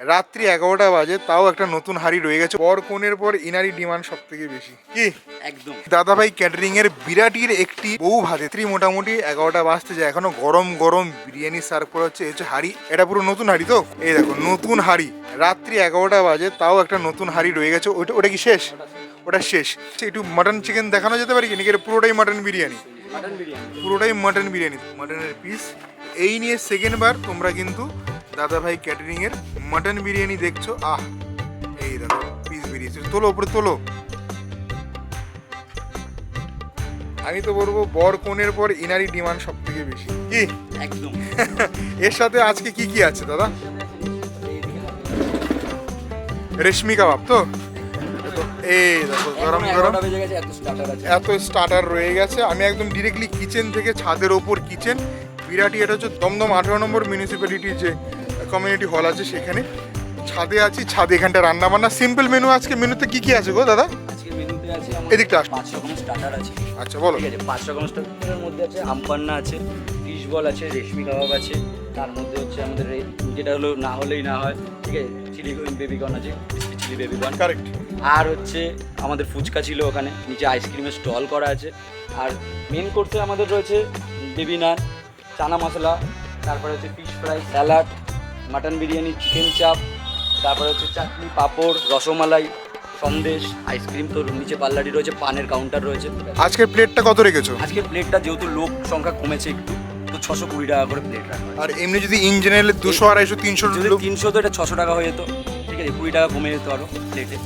রাত্রি এগারোটা বাজে তাও একটা নতুন হাড়ি রয়ে গেছে। পর কোণের পর ইনারি ডিমান্ড সব থেকে বেশি। কি? একদম। দাদাভাই ক্যাটারিং এর বিরাটির একটি বউ ভাতে। ত্রি মোটামুটি এগারোটা বাজতে যায় এখনও গরম গরম বিরিয়ানি সার্ভ করা হচ্ছে এই হচ্ছে হাড়ি। এটা পুরো নতুন হাড়ি তো? এই দেখো নতুন হাড়ি। রাত্রি এগারোটা বাজে তাও একটা নতুন হাড়ি রয়ে গেছে। ওটা ওটা কি শেষ? ওটা শেষ। একটু মাটন চিকেন দেখানো যেতে পারে কি? নাকি এটা পুরোটাই মাটন বিরিয়ানি? মাটন বিরিয়ানি। পুরোটাই মাটন বিরিয়ানি। মাটনের পিস এই নিয়ে সেকেন্ড বার তোমরা কিন্তু দাদাভাই ক্যাটারিং এর মাটন বিরিয়ানি দেখছ? আহ এই দাদা পিস বিরিয়ানি। তোলো উপরে তোলো। আমি তো বলব বর কোণের পর ইনারি ডিমান্ড সব থেকে বেশি। কি? একদম। এর সাথে আজকে কি কি আছে দাদা? রেশমি কাবাব তো? এই দেখো গরম গরম। এত স্টার্টার রয়ে গেছে। আমি একদম ডিরেক্টলি কিচেন থেকে ছাদের ওপর কিচেন বিরাটি এটা হচ্ছে দমদম আঠারো নম্বর মিউনিসিপ্যালিটির যে কমিউনিটি হল আছে সেখানে। ছাদে আছি ছাদে এখানটা রান্না বান্না। সিম্পল মেনু আজকে মেনুতে কি কি আছে গো দাদা? আছে এদিকটা। পাঁচ রকমের স্টার্টার আছে। আচ্ছা বলো। ঠিক আছে পাঁচ রকম স্টার্টারের মধ্যে আছে আমপান্না আছে ফিশ বল আছে রেশমি কাবাব আছে তার মধ্যে হচ্ছে আমাদের যেটা হলো না হলেই না হয় ঠিক আছে চিলি বেবিকর্ন আছে চিলি বেবিকর্ন কারেক্ট আর হচ্ছে আমাদের ফুচকা ছিল ওখানে নিচে আইসক্রিমের স্টল করা আছে। আর মেন করতে আমাদের রয়েছে বেবি নান চানা মশলা তারপরে হচ্ছে fish fry salad mutton biryani chicken chaap তারপরে হচ্ছে চাটনি পাঁপড় রসমালাই সন্দেশ আইসক্রিম তো নিচে পাল্লাটি রয়েছে পানের কাউন্টার রয়েছে। আজকের প্লেটটা কত রেখেছো? আজকের প্লেটটা যেহেতু লোক সংখ্যা কমেছে একটু তো ছশো কুড়ি টাকা করে প্লেট রাখা আর এমনি যদি ইন জেনারেল দুশো আড়াইশো তিনশো যদি তিনশো তো এটা ছশো টাকা হয়ে যেত। ঠিক আছে কুড়ি টাকা কমে যেত আরও প্লেটে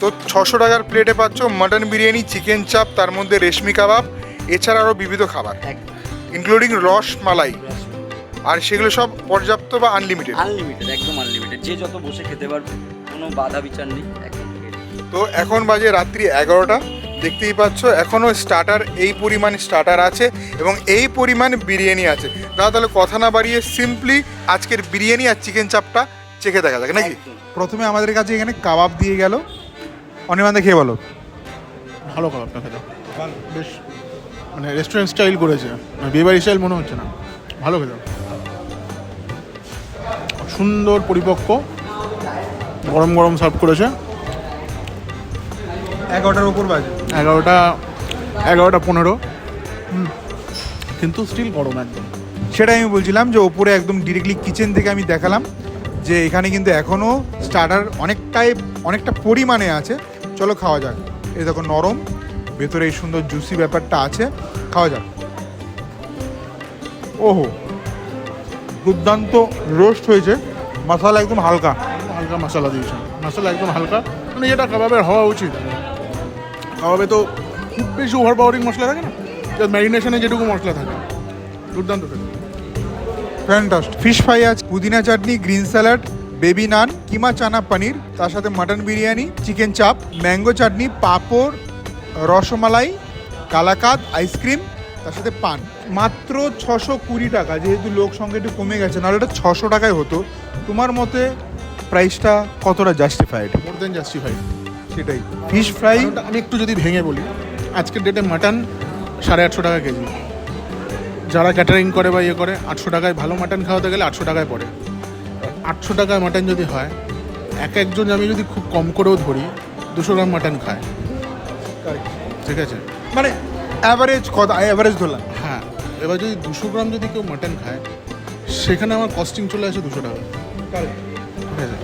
তো ছশো টাকার প্লেটে পাচ্ছ মাটন বিরিয়ানি চিকেন চাপ তার মধ্যে রেশমি কাবাব এছাড়া আরও বিবিধ খাবার। একদম। ইনক্লুডিং রস মালাই। আর সেগুলো সব পর্যাপ্ত বা আনলিমিটেড আনলিমিটেড একদম আনলিমিটেড যে যত বসে খেতে পারবে কোনো বাধা বিচার নেই একদম তো এখন বাজে রাত্রি এগারোটা। দেখতেই পাচ্ছ এখনও স্টার্টার এই পরিমাণ স্টার্টার আছে এবং এই পরিমাণ বিরিয়ানি আছে। দাদা তাহলে কথা না বাড়িয়ে সিম্পলি আজকের বিরিয়ানি আর চিকেন চাপটা চেখে দেখা যাক নাকি? প্রথমে আমাদের কাছে এখানে কাবাব দিয়ে গেল। অনিমান্দা খেয়ে বলো। ভালো খাবারটা খেতে বেশ মানে রেস্টুরেন্ট স্টাইল করেছে। মানে বিয়েবাড়ি স্টাইল মনে হচ্ছে না। ভালো খেতে সুন্দর পরিপক্ক। গরম গরম সার্ভ করেছে। এগারোটার উপর বাজে। এগারোটা এগারোটা পনেরো। কিন্তু স্টিল গরম একদম। সেটাই আমি বলছিলাম যে ওপরে একদম ডিরেক্টলি কিচেন থেকে আমি দেখালাম যে এখানে কিন্তু এখনও স্টার্টার অনেকটাই অনেকটা পরিমাণে আছে। চলো খাওয়া যাক। এটা দেখো নরম। ভেতরে এই সুন্দর জুসি ব্যাপারটা আছে। খাওয়া যাক। ওহো দুর্দান্ত রোস্ট হয়েছে। মশলা একদম হালকা। হালকা মশলা দিয়েছে। মশলা একদম হালকা। মানে যেটা কাবাবের হওয়া উচিত। কাবাবে তো খুব বেশি ওভার পাওয়ারিং মশলা থাকে না? ম্যারিনেশনে যেটুকু মশলা থাকে। দুর্দান্ত ফ্যান্টাস্ট ফিশ ফ্রাই আছে পুদিনা chutney green salad baby naan keema chana paneer তার সাথে mutton biryani chicken chaap mango chutney papad rasmalai kalakand ice cream তার সাথে পান। মাত্র ছশো কুড়ি টাকা যেহেতু লোক সংখ্যা একটু কমে গেছে নাহলে এটা ছশো টাকায় হতো। তোমার মতে প্রাইসটা কতটা জাস্টিফাইড মোর দেন জাস্টিফাইড সেটাই। ফিশ ফ্রাই আমি একটু যদি ভেঙে বলি আজকের ডেটে মাটন সাড়ে আটশো টাকা কেজি। যারা ক্যাটারিং করে বা ইয়ে করে আটশো টাকায় ভালো মাটন খাওয়াতে গেলে আটশো টাকায় পড়ে। আটশো টাকায় মাটন যদি হয় এক একজন আমি যদি খুব কম করেও ধরি দুশো গ্রাম মাটন খায়। ঠিক আছে। মানে অ্যাভারেজ কত? অ্যাভারেজ ধরলাম। হ্যাঁ এবার যদি দুশো গ্রাম যদি কেউ মাটন খায় সেখানে আমার কস্টিং চলে আসে দুশো টাকা। ঠিক আছে।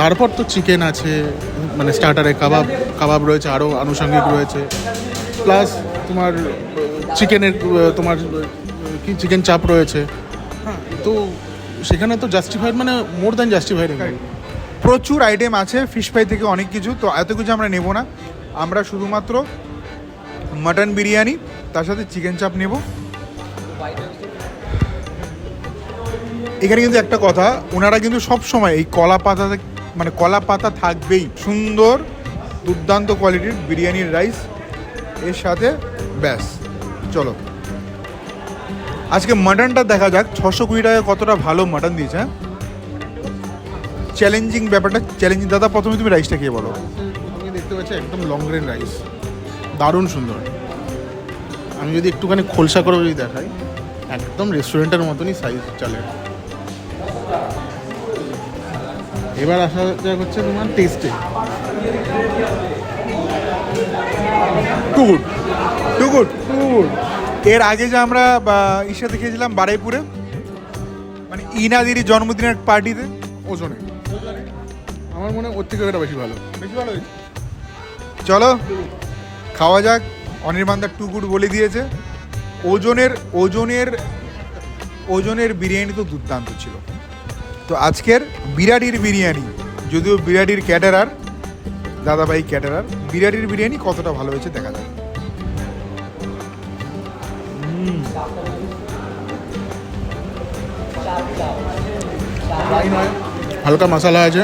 তারপর তো চিকেন আছে মানে স্টার্টারে কাবাব কাবাব রয়েছে আরও আনুষঙ্গিক রয়েছে। প্লাস তোমার চিকেনের তোমার কি চিকেন চাপ রয়েছে। হ্যাঁ। তো সেখানে তো জাস্টিফাইড মানে মোর দ্যান জাস্টিফাইড প্রচুর আইটেম আছে ফিশ ফ্রাই থেকে অনেক কিছু তো এত কিছু আমরা নেব না। আমরা শুধুমাত্র মাটন বিরিয়ানি, তার সাথে চিকেন চাপ নেব। এখানে কিন্তু একটা কথা, ওনারা কিন্তু সব সময় এই কলা পাতা মানে কলা পাতা থাকবেই। সুন্দর, দুর্দান্ত কোয়ালিটির বিরিয়ানির রাইস, এর সাথে ব্যাস। চলো। আজকে মাটনটা দেখা যাক, ছশো কুড়ি টাকায় কতটা ভালো মাটন দিয়েছে চ্যালেঞ্জিং ব্যাপারটা চ্যালেঞ্জিং দাদা, প্রথমে তুমি রাইসটা খেয়ে বলো। তুমি একদম লং গ্রেন রাইস দারুণ সুন্দর। আমি যদি একটুখানি খোলসা করে যদি দেখাই, একদম রেস্টুরেন্টের মতনই সাইজ চলে এবার আসা যাক হচ্ছে তোমার টেস্টে too good too good too good এর আগে যে আমরা ইসে দেখেছিলাম বারাইপুরে মানে ইনাদির জন্মদিনের পার্টিতে ওজনে। আমার মনে হয় ওর থেকে বেশি ভালো। বেশি ভালো হয়েছে? চলো, খাওয়া যাক। অনির্বাণদার টু গুড বলে দিয়েছে। ওজনের ওজনের ওজনের বিরিয়ানি তো দুর্দান্ত ছিল। তো আজকের বিরাটির বিরিয়ানি, যদিও বিরাটির ক্যাটারার দাদাভাই ক্যাটারার বিরাটির বিরিয়ানি কতটা ভালো হয়েছে দেখা যাক। হালকা মশলা আছে।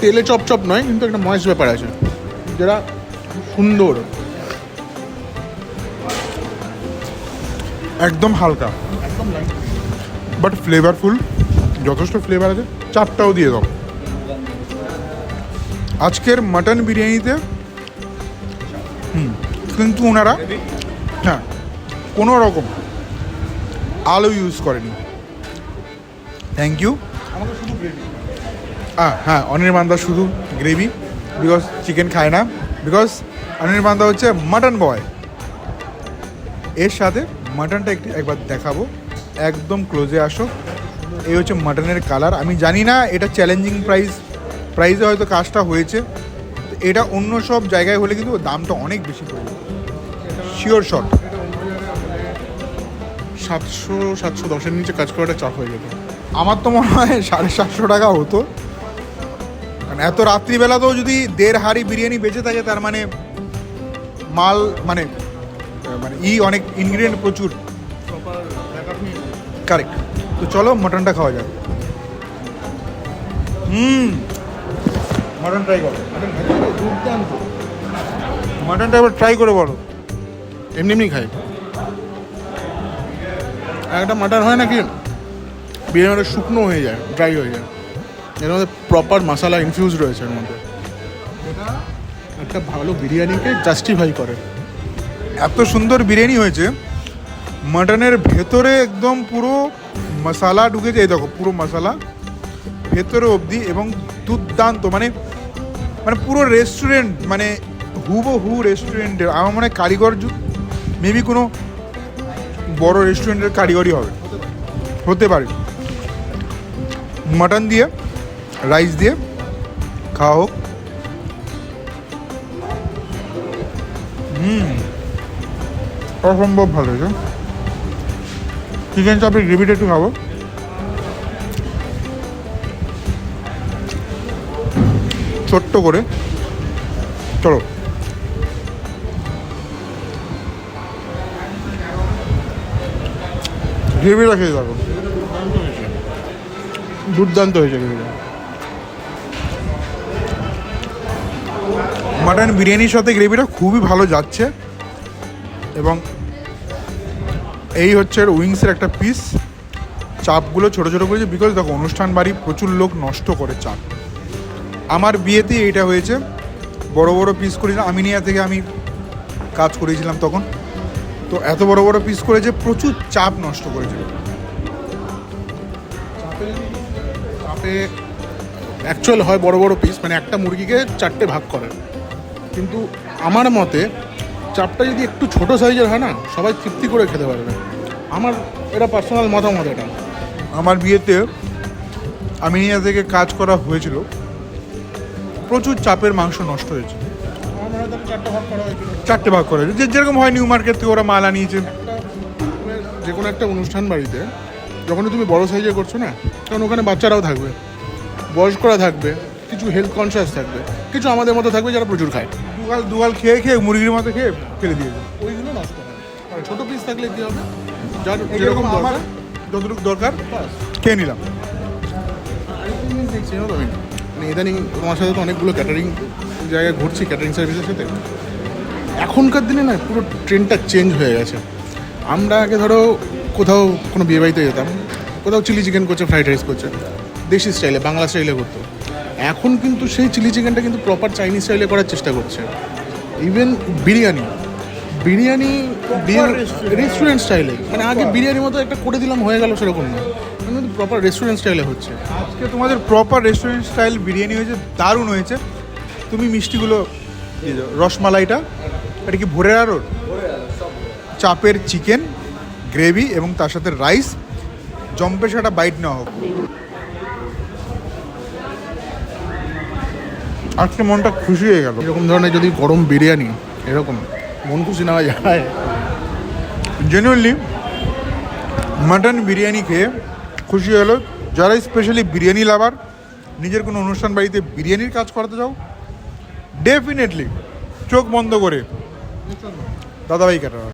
তেলে চপ চপ নয় কিন্তু একটা ময়েস ব্যাপার আছে যেটা সুন্দর। একদম হালকা। বাট ফ্লেভারফুল যথেষ্ট ফ্লেভার আছে চারটাও দিয়ে দাও। আজকের মাটন বিরিয়ানিতে হুম কিন্তু ওনারা হ্যাঁ কোনো রকম আলু ইউজ করেনি। থ্যাংক ইউ আমাকে শুধু গ্রেভি হ্যাঁ হ্যাঁ অনির্বাণদা শুধু গ্রেভি বিকজ চিকেন খায় না বিকজ অনির্বাণদা হচ্ছে মাটন বয় এর সাথে মাটনটা একটু একবার দেখাবো, একদম ক্লোজে আসো। এই হচ্ছে মাটনের কালার আমি জানি না, এটা চ্যালেঞ্জিং প্রাইস প্রাইসে হয়তো কাজটা হয়েছে। এটা অন্য সব জায়গায় হলে কিন্তু দামটা অনেক বেশি পড়বে। শিওর শট সাতশো সাতশো দশের নিচে কাজ করাটা চাপ হয়ে যেত। আমার তো মনে হয় সাড়ে সাতশো টাকা হতো। এত রাত্রিবেলাতেও যদি দেড় হাড়ি বিরিয়ানি বেঁচে থাকে, তার মানে মাল মানে মানে ই অনেক ইনগ্রিডিয়েন্ট প্রচুর। কারেক্ট তো চলো, মটনটা খাওয়া যাক। হুম। মটন ট্রাই করো। দুর্দান্ত মটনটা এবার ট্রাই করে বলো। এমনি এমনি খাই। একটা মাটন হয় নাকি বিরিয়ানিটা শুকনো হয়ে যায় ড্রাই হয়ে যায়। এর মধ্যে প্রপার মশলা ইনফিউজ রয়েছে এর মধ্যে। এটা একটা ভালো বিরিয়ানিকে জাস্টিফাই করে। এত সুন্দর বিরিয়ানি হয়েছে, মাটনের ভেতরে একদম পুরো মশালা ঢুকে যায়। দেখো, পুরো মশালা ভেতরে অবধি এবং দুর্দান্ত মানে মানে পুরো রেস্টুরেন্ট মানে হুবো হু রেস্টুরেন্টের আমার মনে হয় কারিগর মেবি কোনো বড় রেস্টুরেন্টের কারিগরই হবে। হতে পারে। মাটন দিয়ে রাইস দিয়ে খাওয়া হোক। হুম, অসম্ভব ভালো হয়েছে চিকেন চাপের গ্রেভিটা একটু খাব। ছোট্ট করে। চলো। গ্রেভিটা খেয়ে থাকো দুর্দান্ত হয়েছে গ্রেভিটা। মাটন বিরিয়ানির সাথে গ্রেভিটা খুবই ভালো যাচ্ছে। এবং এই হচ্ছে উইংসের একটা পিস চাপগুলো ছোটো ছোটো করেছে বিকজ দেখো, অনুষ্ঠান বাড়ি প্রচুর লোক নষ্ট করে চাপ। আমার বিয়েতে এইটা হয়েছে। বড় বড় পিস করেছিলাম। আমিনিয়া থেকে আমি কাজ করেছিলাম তখন। তো এত বড় বড় পিস করেছে, প্রচুর চাপ নষ্ট করেছিল। চাপে অ্যাকচুয়াল হয় বড় বড় পিস মানে একটা মুরগিকে চারটে ভাগ করে। কিন্তু আমার মতে চাপটা যদি একটু ছোট সাইজের হয় না সবাই তৃপ্তি করে খেতে পারবে। আমার এটা পার্সোনাল মতামত এটা। আমার বিয়েতে আমিনিয়া থেকে কাজ করা হয়েছিল। প্রচুর চাপের মাংস নষ্ট হয়েছে। মনে চারটে ভাগ করা হয়েছিল। চারটে ভাগ করে যে যেরকম হয় নিউ মার্কেট থেকে ওরা মাল আনিয়েছে। যে কোনো একটা অনুষ্ঠান বাড়িতে যখনই তুমি বড় সাইজে করছ না তখন ওখানে বাচ্চারাও থাকবে। বয়স্করা থাকবে কিছু হেলথ কনসিয়াস থাকবে কিছু আমাদের মতো থাকবে যারা প্রচুর খায়। দুগাল দুগাল খেয়ে খেয়ে মুরগির মতো খেয়ে ফেলে দিয়েছে ওইগুলো নষ্ট হয়। আর ছোটো পিস থাকলে কী হবে? যার যেরকম আমার দরকার যতটুকু দরকার খেয়ে নিলাম। দেখছি আমি? মানে ইদানিং তোমার সাথে তো অনেকগুলো ক্যাটারিং জায়গায় ঘুরছি ক্যাটারিং সার্ভিসের সাথে। এখনকার দিনে না পুরো ট্রেনটা চেঞ্জ হয়ে গেছে। আমরা আগে ধরো কোথাও কোনো বিয়ে বাড়িতে যেতাম কোথাও চিলি চিকেন করছে ফ্রাইড রাইস করছে। দেশি স্টাইলে বাংলা স্টাইলে করতো। এখন কিন্তু সেই চিলি চিকেনটা কিন্তু প্রপার চাইনিজ স্টাইলে করার চেষ্টা করছে। ইভেন বিরিয়ানি। বিরিয়ানি রেস্টুরেন্ট স্টাইলে মানে আগে বিরিয়ানির মতো একটা করে দিলাম হয়ে গেল সেরকম না। মানে প্রপার রেস্টুরেন্ট স্টাইলে হচ্ছে। আজকে তোমাদের প্রপার রেস্টুরেন্ট স্টাইল বিরিয়ানি হয়েছে দারুণ হয়েছে। তুমি মিষ্টিগুলো রসমালাইটা এটা কি ভোরের আরোর চাপের চিকেন গ্রেভি এবং তার সাথে রাইস। জম্পে সেটা বাইট নেওয়া হোক। আজকে মনটা খুশি হয়ে গেল। এরকম ধরনের যদি গরম বিরিয়ানি এরকম মন খুশি নেওয়া যায় জেনুইনলি মাটন বিরিয়ানি খেয়ে খুশি হলো যারা স্পেশালি বিরিয়ানি লাভার নিজের কোনো অনুষ্ঠান বাড়িতে বিরিয়ানির কাজ করাতে চাও ডেফিনেটলি চোখ বন্ধ করে। দাদাভাই কাটা